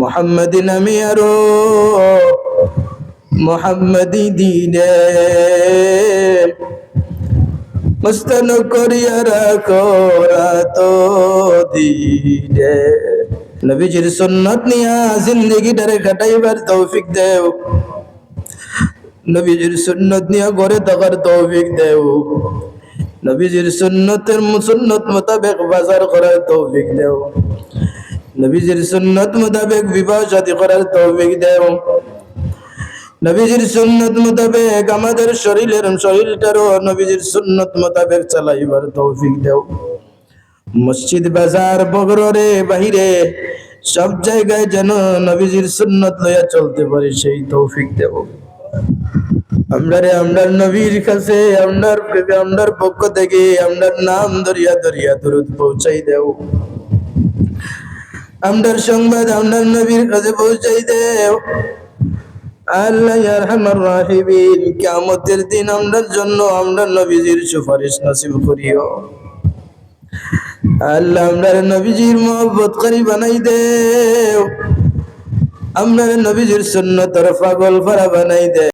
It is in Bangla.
মোহাম্মদী নামে আরও। মোহাম্মদী দিনে মস্তান করিয়া রাখো রাত দিনে। নবীজির সুন্নত নিয়া জিন্দগিটারে কাটাইবার তৌফিক দেও। নবীজির সুন্নত নিয়া গড়ে থাকার তৌফিক দেও। নবীজির সুন্নতের সুন্নত মোতাবেক বাজার করার তৌফিক দেও। নবীজির সুন্নত মোতাবেক বিবাহ শাদী করার তৌফিক দেও নবীজির সুন্নত মোতাবেক আমাদের শরীরের শরীরটারও নবীজির সুন্নত মোতাবেক চালাইবার তৌফিক দেও মসজিদ, বাজার বগরে বাহিরে সব জায়গায় যেন নবীজির সুন্নত লইয়া চলতে পারি সেই তৌফিক দেব। আমরা রে আমরার নবীর কাছে আমরার আমরার পক্ষ থেকে আমরার নাম দরিয়া দরিয়া দূরত পৌঁছাই দেও আমরার সংবাদ আমরার নবীর কাছে পৌঁছাই দেও। আল্লাহ ইয়ারহামার রাহিমিন, কিয়ামতের দিন আমরার জন্য আমরা নবীজির সুপারিশ নসিব করিও। আল্লাহ আমরা নবীজির মোহব্বত করি বানাই দেও। আমরা নবীজির সুন্নতর পাগল ফারা বানাই দে